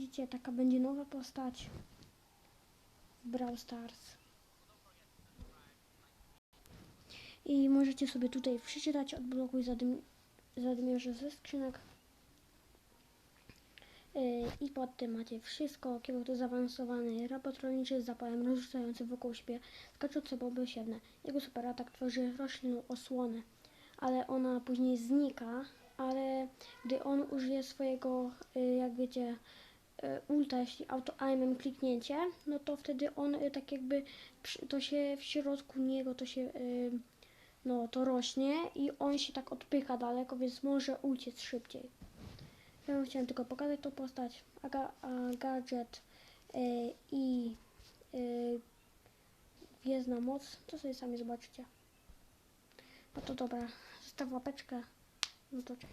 widzicie, taka będzie nowa postać w Brawl Stars. I możecie sobie tutaj przeczytać, odblokuj zadym, zadmierze ze skrzynek. Yy, I pod tym macie wszystko, kierunek to zaawansowany robot rolniczy z zapałem rozrzucający wokół siebie skaczące boby siewne. Jego super atak tworzy roślinną osłonę, ale ona później znika, ale gdy on użyje swojego, yy, jak wiecie, ulta, jeśli auto aimem kliknięcie, no to wtedy on yy, tak jakby, to się w środku niego to się, yy, no to rośnie i on się tak odpycha daleko, więc może uciec szybciej. Ja wam chciałem tylko pokazać tą postać, a, ga, a gadżet i yy, gwiezdna moc, to sobie sami zobaczycie. No to dobra, zostaw łapeczkę, no to cześć.